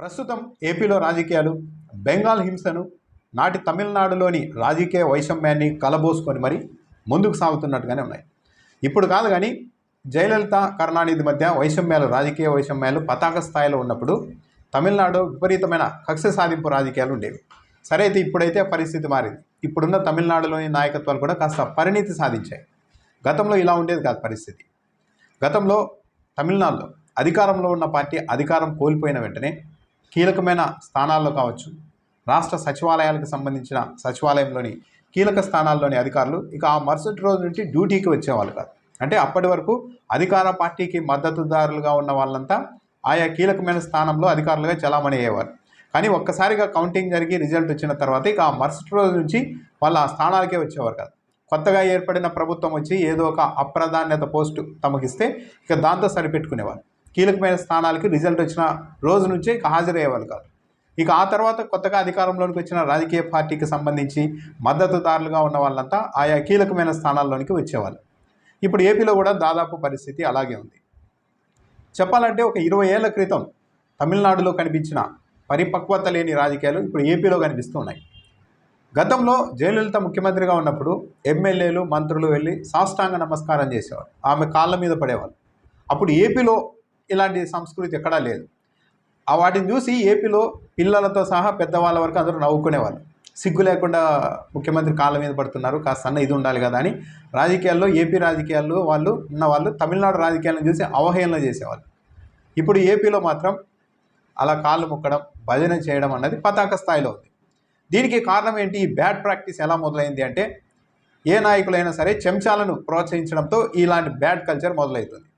ప్రస్తుతం ఏపీలో రాజకీయాలు బెంగాల్ హింసను నాటి తమిళనాడులోని రాజకీయ వైషమ్యాన్ని కలబోసుకొని మరి ముందుకు సాగుతున్నట్టుగానే ఉన్నాయి. ఇప్పుడు కాదు కానీ జయలలిత కరుణానిధి మధ్య వైషమ్యాలు రాజకీయ వైషమ్యాలు పతాక స్థాయిలో ఉన్నప్పుడు తమిళనాడు విపరీతమైన కక్ష సాధింపు రాజకీయాలు ఉండేవి. సరే అయితే ఇప్పుడైతే పరిస్థితి మారింది. ఇప్పుడున్న తమిళనాడులోని నాయకత్వాలు కూడా కాస్త పరిణితి సాధించాయి. గతంలో ఇలా ఉండేది కాదు పరిస్థితి. గతంలో తమిళనాడులో అధికారంలో ఉన్న పార్టీ అధికారం కోల్పోయిన వెంటనే కీలకమైన స్థానాల్లో కావచ్చు. రాష్ట్ర సచివాలయాలకు సంబంధించిన సచివాలయంలోని కీలక స్థానాల్లోని అధికారులు ఇక ఆ మరుసటి రోజు నుంచి డ్యూటీకి వచ్చేవాళ్ళు కాదు. అంటే అప్పటి వరకు అధికార పార్టీకి మద్దతుదారులుగా ఉన్న వాళ్ళంతా ఆయా కీలకమైన స్థానంలో అధికారులుగా చలామణి అయ్యేవారు. కానీ ఒక్కసారిగా కౌంటింగ్ జరిగి రిజల్ట్ వచ్చిన తర్వాత ఇక ఆ మరుసటి రోజు నుంచి వాళ్ళు ఆ స్థానాలకే వచ్చేవారు కాదు. కొత్తగా ఏర్పడిన ప్రభుత్వం వచ్చి ఏదో ఒక అప్రాధాన్యత పోస్టు తమకిస్తే ఇక దాంతో సరిపెట్టుకునేవారు. కీలకమైన స్థానాలకి రిజల్ట్ వచ్చిన రోజు నుంచే ఇక హాజరయ్యేవాళ్ళు కాదు. ఇక ఆ తర్వాత కొత్తగా అధికారంలోనికి వచ్చిన రాజకీయ పార్టీకి సంబంధించి మద్దతుదారులుగా ఉన్న వాళ్ళంతా ఆయా కీలకమైన స్థానాల్లోనికి వచ్చేవాళ్ళు. ఇప్పుడు ఏపీలో కూడా దాదాపు పరిస్థితి అలాగే ఉంది. చెప్పాలంటే ఒక ఇరవై ఏళ్ళ క్రితం తమిళనాడులో కనిపించిన పరిపక్వత లేని రాజకీయాలు ఇప్పుడు ఏపీలో కనిపిస్తున్నాయి. గతంలో జయలలిత ముఖ్యమంత్రిగా ఉన్నప్పుడు ఎమ్మెల్యేలు మంత్రులు వెళ్ళి సాష్టాంగ నమస్కారం చేసేవారు. ఆమె కాళ్ళ మీద పడేవాళ్ళు. అప్పుడు ఏపీలో ఇలాంటి సంస్కృతి ఎక్కడా లేదు. ఆ వాటిని చూసి ఏపీలో పిల్లలతో సహా పెద్దవాళ్ళ వరకు అందరూ నవ్వుకునేవాళ్ళు. సిగ్గు లేకుండా ముఖ్యమంత్రి కాళ్ళ మీద పడుతున్నారు కాస్త అన్న ఇది ఉండాలి కదా అని. రాజకీయాల్లో ఏపీ రాజకీయాల్లో వాళ్ళు ఉన్న వాళ్ళు తమిళనాడు రాజకీయాలను చూసి అవహేళన చేసేవాళ్ళు. ఇప్పుడు ఏపీలో మాత్రం అలా కాళ్ళు ముక్కడం భజన చేయడం అన్నది పతాక స్థాయిలో ఉంది. దీనికి కారణం ఏంటి? ఈ బ్యాడ్ ప్రాక్టీస్ ఎలా మొదలైంది అంటే ఏ నాయకులైనా సరే చెంచాలను ప్రోత్సహించడంతో ఇలాంటి బ్యాడ్ కల్చర్ మొదలవుతుంది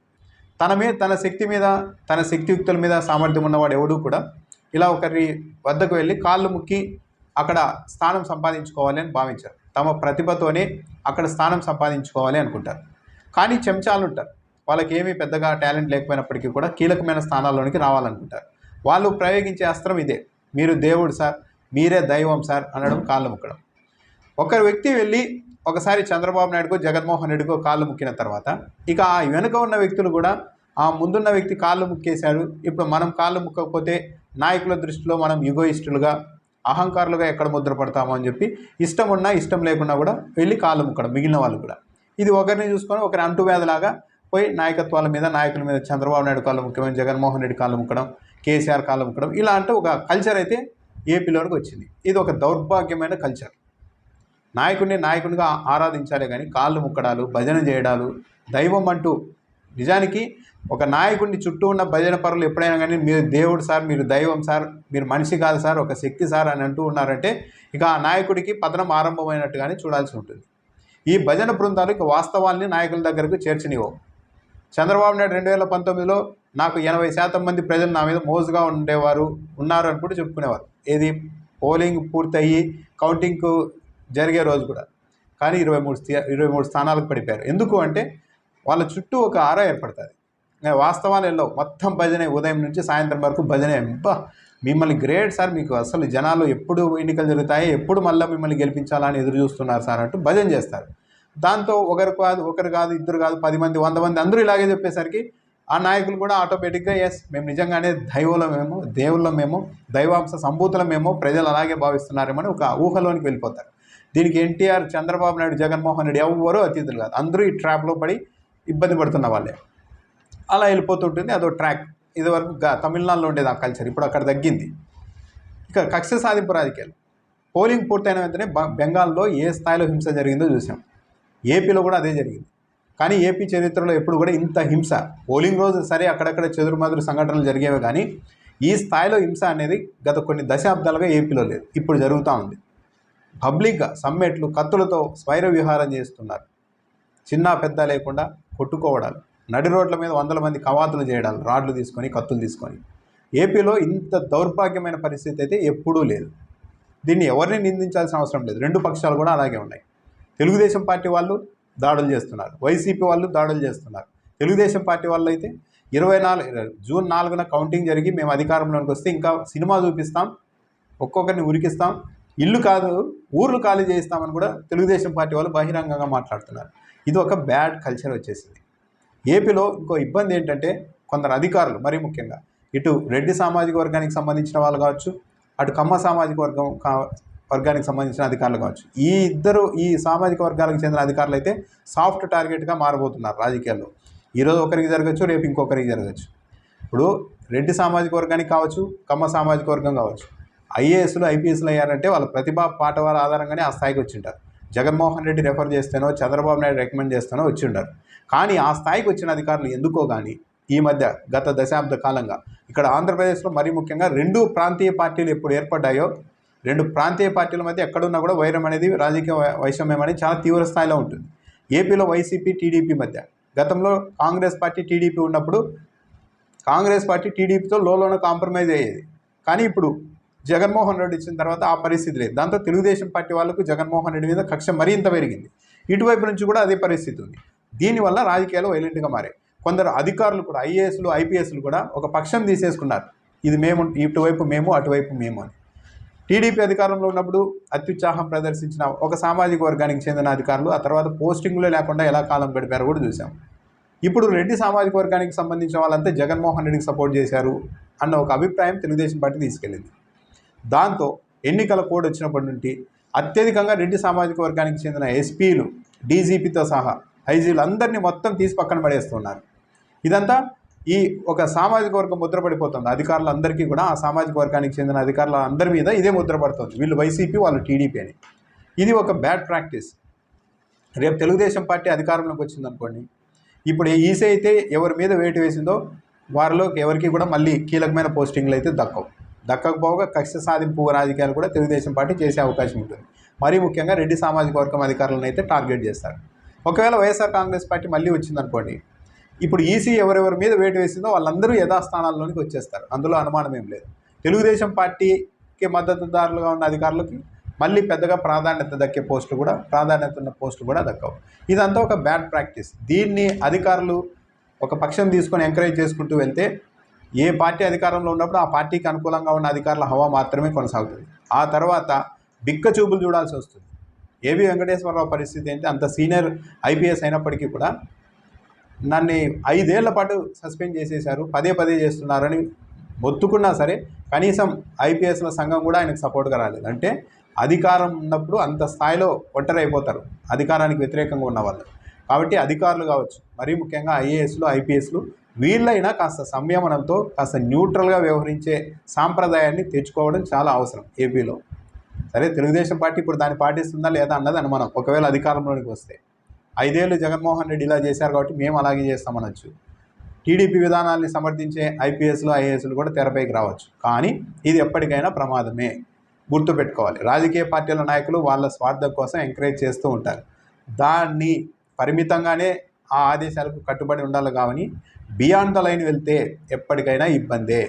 తన మీద తన శక్తి మీద తన శక్తియుక్తుల మీద సామర్థ్యం ఉన్నవాడు ఎవడు కూడా ఇలా ఒకరి వద్దకు వెళ్ళి కాళ్ళు ముక్కి అక్కడ స్థానం సంపాదించుకోవాలి అని భావించారు. తమ ప్రతిభతోనే అక్కడ స్థానం సంపాదించుకోవాలి అనుకుంటారు. కానీ చెంచాలు ఉంటారు. వాళ్ళకి ఏమీ పెద్దగా టాలెంట్ లేకపోయినప్పటికీ కూడా కీలకమైన స్థానాల్లోనికి రావాలనుకుంటారు. వాళ్ళు ప్రయోగించే అస్త్రం ఇదే. మీరు దేవుడు సార్ మీరే దైవం సార్ అనడం కాళ్ళు ముక్కడం. ఒకరు వ్యక్తి వెళ్ళి ఒకసారి చంద్రబాబు నాయుడుకో జగన్మోహన్ రెడ్డికో కాళ్ళు ముక్కిన తర్వాత ఇక ఆ వెనుక ఉన్న వ్యక్తులు కూడా ఆ ముందున్న వ్యక్తి కాళ్ళు ముక్కేశాడు. ఇప్పుడు మనం కాళ్ళు ముక్కకపోతే నాయకుల దృష్టిలో మనం యుగోయిస్టులుగా అహంకారులుగా ఎక్కడ ముద్రపడతామో అని చెప్పి ఇష్టం ఉన్నా ఇష్టం లేకున్నా కూడా వెళ్ళి కాళ్ళు ముక్కడం మిగిలిన వాళ్ళు కూడా. ఇది ఒకరిని చూసుకొని ఒకరి అంటువ్యాధిలాగా పోయి నాయకత్వాల మీద నాయకుల మీద చంద్రబాబు నాయుడు కాళ్ళు ముఖ్యమైన జగన్మోహన్ రెడ్డి కాళ్ళు ముక్కడం కేసీఆర్ కాళ్ళు ముక్కడం ఇలా అంటే ఒక కల్చర్ అయితే ఏపీలోనికి వచ్చింది. ఇది ఒక దౌర్భాగ్యమైన కల్చర్ నాయకుడిని నాయకునిగా ఆరాధించాలి కానీ కాళ్ళు ముక్కడాలు భజన చేయడాలు దైవం అంటూ నిజానికి ఒక నాయకుడిని చుట్టూ ఉన్న భజన పరులు ఎప్పుడైనా కానీ మీరు దేవుడు సార్ మీరు దైవం సార్ మీరు మనిషి కాదు సార్ ఒక శక్తి సార్ అని అంటూ ఉన్నారంటే ఇక ఆ నాయకుడికి పతనం ఆరంభమైనట్టుగానే చూడాల్సి ఉంటుంది. ఈ భజన బృందాలు ఇక వాస్తవాల్ని నాయకుల దగ్గరకు చేర్చనివ్వవు. చంద్రబాబు నాయుడు రెండు వేల పంతొమ్మిదిలో నాకు ఎనభై శాతం మంది ప్రజలు నా మీద మోజుగా ఉండేవారు ఉన్నారు అని కూడా చెప్పుకునేవారు. ఏది? పోలింగ్ పూర్తయ్యి కౌంటింగ్కు జరిగే రోజు కూడా. కానీ ఇరవై మూడు ఇరవై మూడు స్థానాలకు పడిపోయారు. ఎందుకు అంటే వాళ్ళ చుట్టూ ఒక ఆరా ఏర్పడుతుంది. వాస్తవాలు వెళ్ళవు మొత్తం భజనే ఉదయం నుంచి సాయంత్రం వరకు భజనే. అబ్బా మిమ్మల్ని గ్రేట్ సార్. మీకు అసలు జనాలు ఎప్పుడు ఎన్నికలు జరుగుతాయి ఎప్పుడు మళ్ళీ మిమ్మల్ని గెలిపించాలని ఎదురు చూస్తున్నారు సార్ అంటూ భజన చేస్తారు. దాంతో ఒకరు కాదు ఒకరు కాదు ఇద్దరు కాదు పది మంది వంద మంది అందరూ ఇలాగే చెప్పేసరికి ఆ నాయకులు కూడా ఆటోమేటిక్గా ఎస్ మేము నిజంగానే దైవలమేమో దేవుళ్ళమేమో దైవాంశ సంభూతులమేమో ప్రజలు అలాగే భావిస్తున్నారేమో అని ఒక ఊహలోనికి వెళ్ళిపోతారు. దీనికి ఎన్టీఆర్ చంద్రబాబు నాయుడు జగన్మోహన్ రెడ్డి ఎవ్వరూ అతిథులు కాదు. అందరూ ఈ ట్రాప్లో పడి ఇబ్బంది పడుతున్న వాళ్ళే. అలా వెళ్ళిపోతుంటుంది. అదో ట్రాక్. ఇదివరకు తమిళనాడులో ఉండేది ఆ కల్చర్. ఇప్పుడు అక్కడ తగ్గింది. ఇక కక్ష సాధింపు రాజకీయాలు. పోలింగ్ పూర్తయిన వెంటనే బ- బెంగాల్లో ఏ స్థాయిలో హింస జరిగిందో చూసాం ఏపీలో కూడా అదే జరిగింది. కానీ ఏపీ చరిత్రలో ఎప్పుడు కూడా ఇంత హింస. పోలింగ్ రోజు సరే అక్కడక్కడ చెదురుమదురు సంఘటనలు జరిగేవి కానీ ఈ స్థాయిలో హింస అనేది గత కొన్ని దశాబ్దాలుగా ఏపీలో లేదు. ఇప్పుడు జరుగుతూ ఉంది. పబ్లిక్గా సమ్మెట్లు కత్తులతో స్వైర విహారం చేస్తున్నారు. చిన్న పెద్ద లేకుండా కొట్టుకోవడాలు. నడి రోడ్ల మీద వందల మంది కవాతులు చేయడాలు రాడ్లు తీసుకొని కత్తులు తీసుకొని. ఏపీలో ఇంత దౌర్భాగ్యమైన పరిస్థితి అయితే ఎప్పుడూ లేదు. దీన్ని ఎవరిని నిందించాల్సిన అవసరం లేదు. రెండు పక్షాలు కూడా అలాగే ఉన్నాయి. తెలుగుదేశం పార్టీ వాళ్ళు దాడులు చేస్తున్నారు. వైసీపీ వాళ్ళు దాడులు చేస్తున్నారు. తెలుగుదేశం పార్టీ వాళ్ళు అయితే ఇరవై నాలుగు జూన్ నాలుగున కౌంటింగ్ జరిగి మేము అధికారంలోకి వస్తే ఇంకా సినిమా చూపిస్తాం ఒక్కొక్కరిని ఉరికిస్తాం. ఇల్లు కాదు ఊర్లు ఖాళీ చేయిస్తామని కూడా తెలుగుదేశం పార్టీ వాళ్ళు బహిరంగంగా మాట్లాడుతున్నారు. ఇది ఒక బ్యాడ్ కల్చర్ వచ్చేసింది. ఏపీలో ఇంకో ఇబ్బంది ఏంటంటే కొందరు అధికారులు మరీ ముఖ్యంగా ఇటు రెడ్డి సామాజిక వర్గానికి సంబంధించిన వాళ్ళు కావచ్చు అటు కమ్మ సామాజిక వర్గం కా వర్గానికి సంబంధించిన అధికారులు కావచ్చు. ఈ ఇద్దరు ఈ సామాజిక వర్గాలకు చెందిన అధికారులు అయితే సాఫ్ట్ టార్గెట్గా మారబోతున్నారు రాజకీయాల్లో. ఈరోజు ఒకరికి జరగచ్చు రేపు ఇంకొకరికి జరగచ్చు. ఇప్పుడు రెడ్డి సామాజిక వర్గానికి కావచ్చు కమ్మ సామాజిక వర్గం కావచ్చు ఐఏఎస్లు ఐపీఎస్లు అయ్యారంటే వాళ్ళ ప్రతిభా పాఠవాల ఆధారంగానే ఆ స్థాయికి వచ్చింటారు. జగన్మోహన్ రెడ్డి రెఫర్ చేస్తేనో చంద్రబాబు నాయుడు రికమెండ్ చేస్తేనో వచ్చి ఉండరు. కానీ ఆ స్థాయికి వచ్చిన అధికారులు ఎందుకో కానీ ఈ మధ్య గత దశాబ్ద కాలంగా ఇక్కడ ఆంధ్రప్రదేశ్లో మరీ ముఖ్యంగా రెండు ప్రాంతీయ పార్టీలు ఎప్పుడు ఏర్పడ్డాయో రెండు ప్రాంతీయ పార్టీల మధ్య ఎక్కడున్నా కూడా వైరం అనేది రాజకీయ వైషమ్యం అనేది చాలా తీవ్ర స్థాయిలో ఉంటుంది. ఏపీలో వైసీపీ టీడీపీ మధ్య. గతంలో కాంగ్రెస్ పార్టీ టీడీపీ ఉన్నప్పుడు కాంగ్రెస్ పార్టీ టీడీపీతో లోలోన కాంప్రమైజ్ అయ్యేది. కానీ ఇప్పుడు జగన్మోహన్ రెడ్డి ఇచ్చిన తర్వాత ఆ పరిస్థితి లేదు. దాంతో తెలుగుదేశం పార్టీ వాళ్ళకు జగన్మోహన్ రెడ్డి మీద కక్ష మరింత పెరిగింది. ఇటువైపు నుంచి కూడా అదే పరిస్థితి ఉంది. దీనివల్ల రాజకీయాలు వైలెంట్గా మారాయి. కొందరు అధికారులు కూడా ఐఏఎస్లు ఐపీఎస్లు కూడా ఒక పక్షం తీసేసుకున్నారు. ఇది మేము ఇటువైపు మేము అటువైపు మేము అని. టీడీపీ అధికారంలో ఉన్నప్పుడు అత్యుత్సాహం ప్రదర్శించిన ఒక సామాజిక వర్గానికి చెందిన అధికారులు ఆ తర్వాత పోస్టింగ్లో లేకుండా ఎలా కాలం గడిపారో కూడా చూసాం ఇప్పుడు రెడ్డి సామాజిక వర్గానికి సంబంధించిన వాళ్ళంతా జగన్మోహన్ రెడ్డికి సపోర్ట్ చేశారు అన్న ఒక అభిప్రాయం తెలుగుదేశం పార్టీ తీసుకెళ్ళింది. దాంతో ఎన్నికల కోడ్ వచ్చినప్పటి నుండి అత్యధికంగా రెడ్డి సామాజిక వర్గానికి చెందిన ఎస్పీలు డీజీపీతో సహా ఐజీలు అందరినీ మొత్తం తీసి పక్కన పడేస్తున్నారు. ఇదంతా ఈ ఒక సామాజిక వర్గం ముద్ర పడిపోతుంది. అధికారులందరికీ కూడా ఆ సామాజిక వర్గానికి చెందిన అధికారుల అందరి మీద ఇదే ముద్ర పడుతుంది. వీళ్ళు వైసీపీ వాళ్ళు టీడీపీ అని. ఇది ఒక బ్యాడ్ ప్రాక్టీస్. రేపు తెలుగుదేశం పార్టీ అధికారంలోకి వచ్చిందనుకోండి ఇప్పుడు ఈసీ అయితే ఎవరి మీద వేటు వేసిందో వారిలోకి ఎవరికి కూడా మళ్ళీ కీలకమైన పోస్టింగ్లు అయితే దక్కవు. దక్కకపోగా కక్ష సాధింపు రాజకీయాలు కూడా తెలుగుదేశం పార్టీ చేసే అవకాశం ఉంటుంది. మరీ ముఖ్యంగా రెడ్డి సామాజిక వర్గం అధికారులను అయితే టార్గెట్ చేస్తారు. ఒకవేళ వైఎస్ఆర్ కాంగ్రెస్ పార్టీ మళ్ళీ వచ్చిందనుకోండి ఇప్పుడు ఈసీ ఎవరెవరి మీద వేటు వేసిందో వాళ్ళందరూ యథాస్థానాల్లోనికి వచ్చేస్తారు. అందులో అనుమానం ఏం లేదు. తెలుగుదేశం పార్టీకి మద్దతుదారులుగా ఉన్న అధికారులకి మళ్ళీ పెద్దగా ప్రాధాన్యత దక్కే పోస్టులు కూడా ప్రాధాన్యత ఉన్న పోస్టులు కూడా దక్కవు. ఇదంతా ఒక బ్యాడ్ ప్రాక్టీస్. దీన్ని అధికారులు ఒక పక్షం తీసుకొని ఎంకరేజ్ చేసుకుంటూ వెళ్తే ఏ పార్టీ అధికారంలో ఉన్నప్పుడు ఆ పార్టీకి అనుకూలంగా ఉన్న అధికారుల హవా మాత్రమే కొనసాగుతుంది. ఆ తర్వాత బిక్క చూపులు చూడాల్సి వస్తుంది. ఏబి వెంకటేశ్వరరావు పరిస్థితి ఏంటి అంత సీనియర్ ఐపీఎస్ అయినప్పటికీ కూడా నన్ను ఐదేళ్ళ పాటు సస్పెండ్ చేసేశారు పదే పదే చేస్తున్నారని మొత్తుకున్నా సరే కనీసం ఐపీఎస్ల సంఘం కూడా ఆయనకు సపోర్ట్గా రాలేదు. అంటే అధికారం ఉన్నప్పుడు అంత స్థాయిలో ఒంటరి అయిపోతారు అధికారానికి వ్యతిరేకంగా ఉన్న వాళ్ళు కాబట్టి అధికారులు కావచ్చు మరీ ముఖ్యంగా ఐఏఎస్లు ఐపీఎస్లు వీళ్ళైనా కాస్త సంయమనంతో కాస్త న్యూట్రల్గా వ్యవహరించే సాంప్రదాయాన్ని తెచ్చుకోవడం చాలా అవసరం ఏపీలో. సరే తెలుగుదేశం పార్టీ ఇప్పుడు దాన్ని పాటిస్తుందా లేదా అన్నది అనుమానం. ఒకవేళ అధికారంలోనికి వస్తే. ఐదేళ్ళు జగన్మోహన్ రెడ్డి ఇలా చేశారు కాబట్టి మేము అలాగే చేస్తామనొచ్చు. టీడీపీ విధానాల్ని సమర్థించే ఐపీఎస్లు ఐఏఎస్లు కూడా తెరపైకి రావచ్చు. కానీ ఇది ఎప్పటికైనా ప్రమాదమే. గుర్తుపెట్టుకోవాలి. రాజకీయ పార్టీల నాయకులు వాళ్ళ స్వార్థం కోసం ఎంకరేజ్ చేస్తూ ఉంటారు. దాన్ని పరిమితంగానే ఆ ఆదేశాలకు కట్టుబడి ఉండాలి కానీ బియాండ్ ద లైన్ వెళ్తే ఎప్పటికైనా ఇబ్బందే.